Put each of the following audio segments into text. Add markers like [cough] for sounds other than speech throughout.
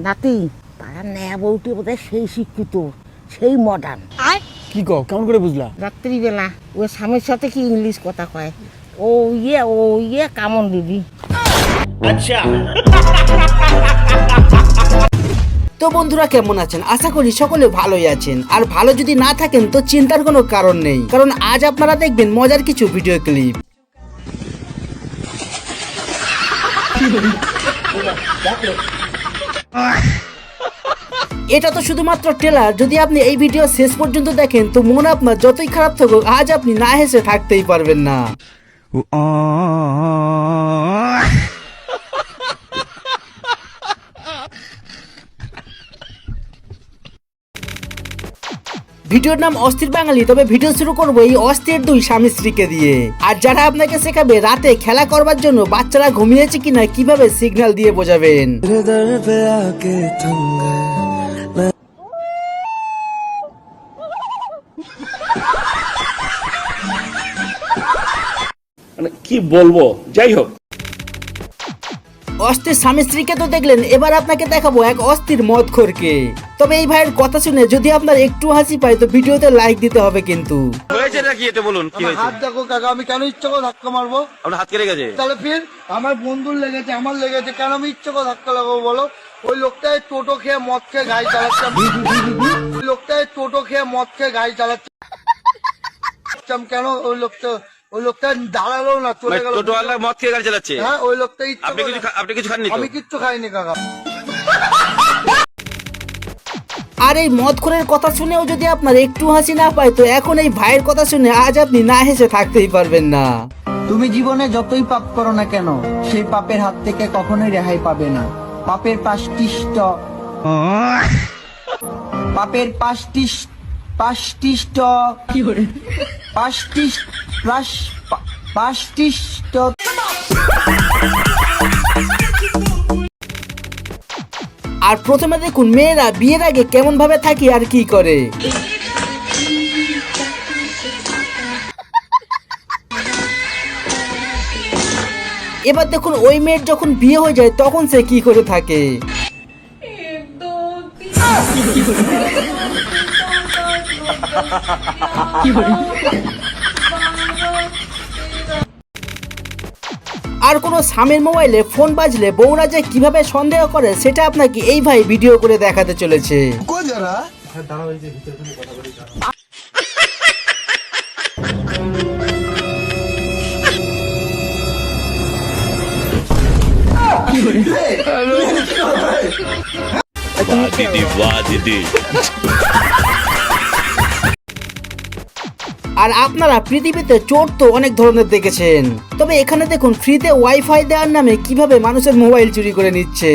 নাতি পাড়ার নেয়া বউটি বোধহয় সেই শিক্ষিত সেই মডার্ন কি কও কেমন করে বুঝলা? রাত্রিবেলা ও স্বামীর সাথে কি ইংলিশ কথা কয়? ও ইয়ে ও ইয়ে কামন দিদি। তো বন্ধুরা কেমন আছেন? আশা করি সকলে ভালোই আছেন। আর ভালো যদি না থাকেন তো চিন্তার কোনো কারণ নেই। কারণ আজ আপনারা দেখবেন মজার কিছু ভিডিও ক্লিপ এটা তো শুধুমাত্র ট্রেলার যদি আপনি এই ভিডিও শেষ পর্যন্ত দেখেন, তো মন আপনার যতই খারাপ থাকুক, আজ আপনি না হেসে থাকতেই পারবেন না। ভিডিওর নাম অস্থির বাঙালি, তবে ভিডিও শুরু করব এই অস্থির দুই স্বামী স্ত্রীকে দিয়ে। আর যারা আপনাকে শেখাবে রাতে খেলা করবার জন্য বাচ্চারা ঘুমিয়েছে কিনা, কীভাবে সিগন্যাল দিয়ে বোঝাবেন? মানে কি বলব? যাই হোক। অস্থির স্বামী স্ত্রীকে তো দেখলেন এবার আপনাকে দেখাবো এক অস্থির মদখোরকে। তবে এই ভাইয়ের কথা শুনে যদি আপনার একটু হাসি পায় তো ভিডিওতে লাইক দিতে হবে কিন্তু। হয়েছে নাকি এটা বলুন কি হয়েছে? হাত দেখো কাকা আমি কেন ইচ্ছে করে ধাক্কা মারবো? আপনার হাত কেটে গেছে? তাহলে ফির আমার বন্ধুর লেগেছে আমার লেগেছে কেন আমি ইচ্ছে করে ধাক্কা লাগাবো বলো? ওই লোকটাই টোটো খেয়ে মদ খেয়ে গাড়ি চালাচ্ছে। ওই লোকটাই টোটো খেয়ে মদ খেয়ে গাড়ি চালাচ্ছে। কেন ওই লোকটা ওই লোকটা দাঁড়াল না চলে মানে গেল। টোটোওয়ালা মদ খেয়ে গাড়ি চালাচ্ছে? হ্যাঁ ওই লোকটা ইচ্ছে আপনি কিছু আপনি কিছু খাননি আমি কিচ্ছু খাইনি কাকা। আর এই মদখোরের কথা শুনেও যদি আপনার একটু হাসি না পায় তো এখন এই ভাইয়ের কথা শুনে আজ আপনি না হেসে থাকতেই পারবেন না। তুমি জীবনে যতই পাপ করো না কেন সেই পাপের হাত থেকে কখনোই রেহাই পাবে না। পাপের পাশটিষ্ট পাপের পাশটিস পাশটিষ্ট পাশটিস প্লাস পা- পাশটিষ্ট আর প্রথমে দেখুন মেয়েরা বিয়ের আগে কেমন ভাবে থাকে আর কি করে এবার দেখুন ওই মেয়ের যখন বিয়ে হয়ে যায় তখন সে কি করে থাকে আর কোনো স্বামীর মোবাইলে ফোন বাজলে বউরা যে কীভাবে সন্দেহ করে সেটা আপনাকে এই ভাই ভিডিও করে দেখাতে চলেছে। আর আপনারা পৃথিবীতে চোর তো অনেক ধরনের দেখেছেন। তবে এখানে দেখুন, ফ্রিতে ওয়াইফাই দেওয়ার নামে কীভাবে মানুষের মোবাইল চুরি করে নিচ্ছে।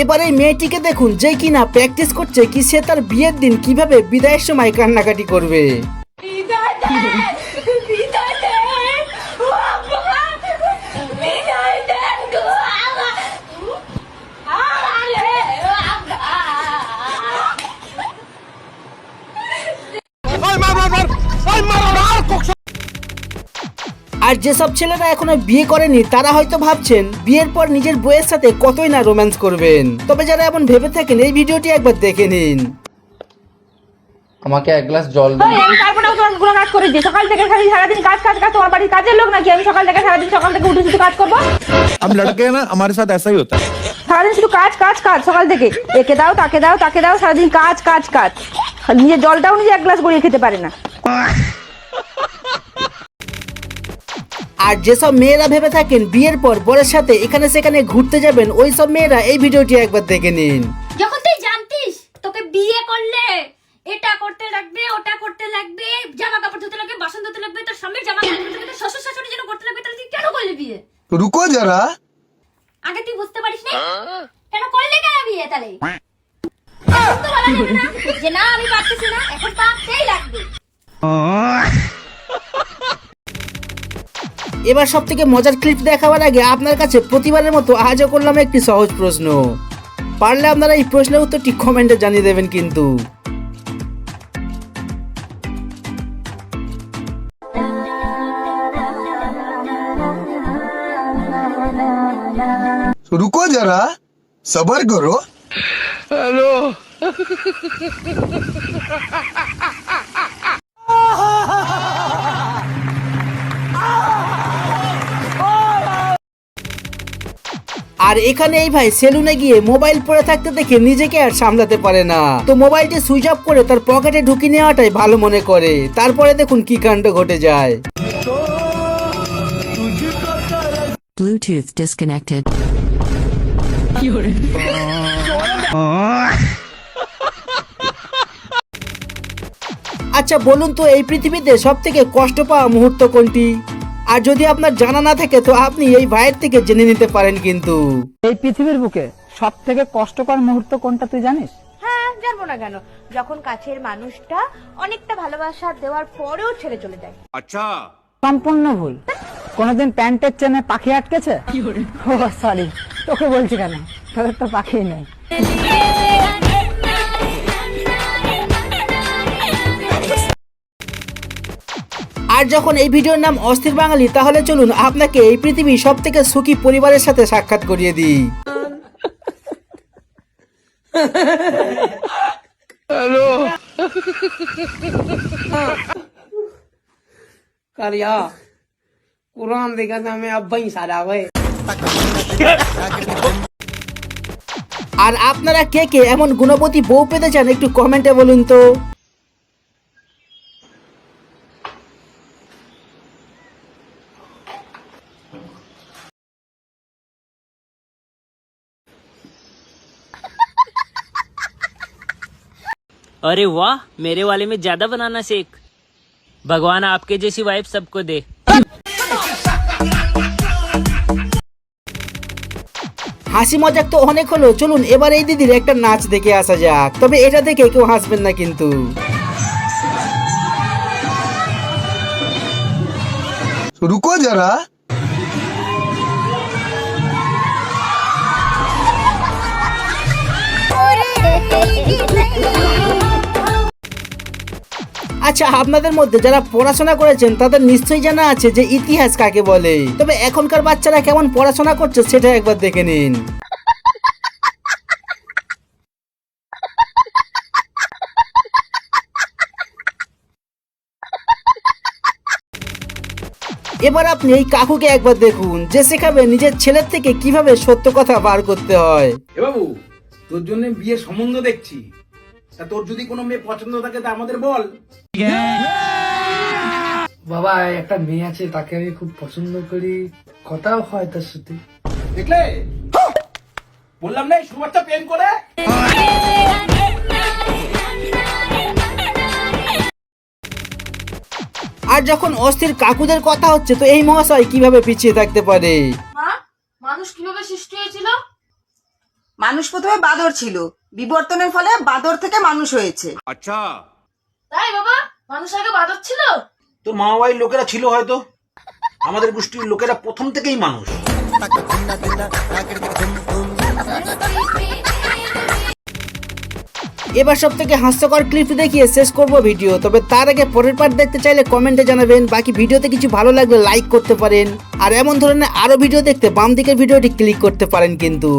এবার এই মেয়েটিকে দেখুন, যে কিনা প্র্যাকটিস করছে কি সে তার বিয়ের দিন কীভাবে বিদায়ের সময় কান্নাকাটি করবে। আর যেসব ছেলেরা এখনো বিয়ে করেনি তারা হয়তো ভাবছেন বিয়ের পর নিজের বইয়ের সাথে কতই না রোম্যান্স করবেন তবে যারা এমন ভেবে থাকেন এই ভিডিওটি একবার দেখে নিন আমাকে এক গ্লাস জল দিন ওই, আমি পারবো না তোমার গুলো কাজ করে দিই সকাল থেকে খালি সারাদিন কাজ কাজ কাজ তোমার বাড়ির কাজের লোক নাকি আমি সকাল থেকে সারাদিন সকাল থেকে উঠে শুধু কাজ করবো अब लड़के हैं ना हमारे साथ ऐसा ही होता है সারাদিন শুধু কাজ কাজ কাজ সকাল থেকে একে দাও তাকে দাও তাকে দাও সারাদিন কাজ কাজ কাজ আর নিজের জলটাও নিজে এক গ্লাস গড়িয়ে খেতে পারে না আর যেসব মেয়েরা ভেবে থাকেন বিয়ের পর বরের সাথে এখানে সেখানে ঘুরতে যাবেন ওই সব মেয়েরা এই ভিডিওটি একবার দেখে নিন। যখন তুই জানতিস তোকে বিয়ে করলে এটা করতে লাগবে ওটা করতে লাগবে জামা কাপড় ধুতে লাগবে বাসন ধুতে লাগবে তোর স্বামীর জামা কাপড় ধুতে লাগবে শ্বশুর শাশুড়ি যেন করতে লাগবে তাহলে তুই কেন করলি বিয়ে? রুকো যারা। আগে তুই বুঝতে পারিস না? কেন করলি কেন বিয়ে তাহলে? এখন তো বলা যাবে না যে না আমি পারতেছি না এখন পারতেই লাগবে। [laughs] এবার সব থেকে মজার ক্লিপ দেখাবার আগে আপনার কাছে প্রতিবারের মতো আজও করলাম একটি সহজ প্রশ্ন। পারলে আপনারা এই প্রশ্নের উত্তরটি কমেন্টে জানিয়ে দেবেন কিন্তু। রুকো যারা সবার করো। হ্যালো। আর এখানে এই ভাই সেলুনে গিয়ে মোবাইল পরে থাকতে দেখে নিজেকে আর সামলাতে পারে না। তো মোবাইলটি সুইচ অফ করে তার পকেটে ঢুকিয়ে নেওয়াটাই ভালো মনে করে। তারপরে দেখুন কি কাণ্ড ঘটে যায়। Bluetooth disconnected. আচ্ছা বলুন তো এই পৃথিবীতে সব থেকে কষ্ট পাওয়া মুহূর্ত কোনটি? আর যদি আপনার জানা না থাকে তো আপনি এই ভাইয়ের থেকে জেনে নিতে পারেন কিন্তু। এই পৃথিবীর বুকে সব থেকে কষ্টকর মুহূর্ত কোনটা তুই জানিস? হ্যাঁ জানব না কেন। যখন কাছের মানুষটা অনেকটা ভালোবাসা দেওয়ার পরেও ছেড়ে চলে যায়। সম্পূর্ণ ভুল। কোনোদিন প্যান্টের চেনে পাখি আটকেছে? ও সরি তোকে বলছি কেন? তোদের তো পাখি নেই। আর যখন এই ভিডিওর নাম অস্থির বাঙালি তাহলে চলুন আপনাকে এই পৃথিবীর সব থেকে সুখী পরিবারের সাথে সাক্ষাৎ করিয়ে দিই। আর আপনারা কে কে এমন গুণবতী বউ পেতে চান একটু কমেন্টে বলুন তো। अरे वाह मेरे वाले में ज्यादा बनाना सीख भगवान आपके जैसी वाइफ सबको दे হাসি মজাক তো অনেক হলো চলুন এবার এই দিদির একটা নাচ দেখে আসা যাক তবে এটা দেখে কেউ হাসবেন না কিন্তু रुको जरा আচ্ছা আপনাদের মধ্যে যারা পড়াশোনা করেছেন, তাদের নিশ্চয়ই জানা আছে যে ইতিহাস কাকে বলে। তবে এখনকার বাচ্চারা কেমন পড়াশোনা করছে, সেটা একবার দেখে নিন। এবার আপনি এই কাকুকে একবার দেখুন, যে শেখাবে নিজের ছেলের থেকে কীভাবে সত্য কথা বার করতে হয়। বাবু, তোর জন্য বিয়ে সম্বন্ধ দেখছি। তা তোর যদি কোনো মেয়ে পছন্দ থাকে তা আমাদের বল। বাবা একটা মেয়ে আছে তাকে আমি খুব পছন্দ করি। কথাও হয় তার সাথে। দেখলে? বললাম না এই সুবাচ্চা প্রেম করে? আর যখন অস্থির কাকুদের কথা হচ্ছে তো এই মহাশয় কীভাবে পিছিয়ে থাকতে পারে মানুষ কীভাবে সৃষ্টি হয়েছিল মানুষ প্রথমে বাদর ছিল। বিবর্তনের ফলে বাদর থেকে মানুষ হয়েছে। আচ্ছা। তাই বাবা মানুষ আগে বাদর ছিল? তোর মামা বাড়ির লোকেরা ছিল হয়তো। আমাদের গোষ্ঠীর লোকেরা প্রথম থেকেই মানুষ। এবার সব থেকে হাস্যকর ক্লিপ দেখিয়ে শেষ করব ভিডিও তবে তার আগে পরের পার্ট দেখতে চাইলে কমেন্টে জানাবেন। বাকি ভিডিওতে কিছু ভালো লাগলে লাইক করতে পারেন। আর এমন ধরনের আরও ভিডিও দেখতে বাম দিকের ভিডিওটি ক্লিক করতে পারেন কিন্তু।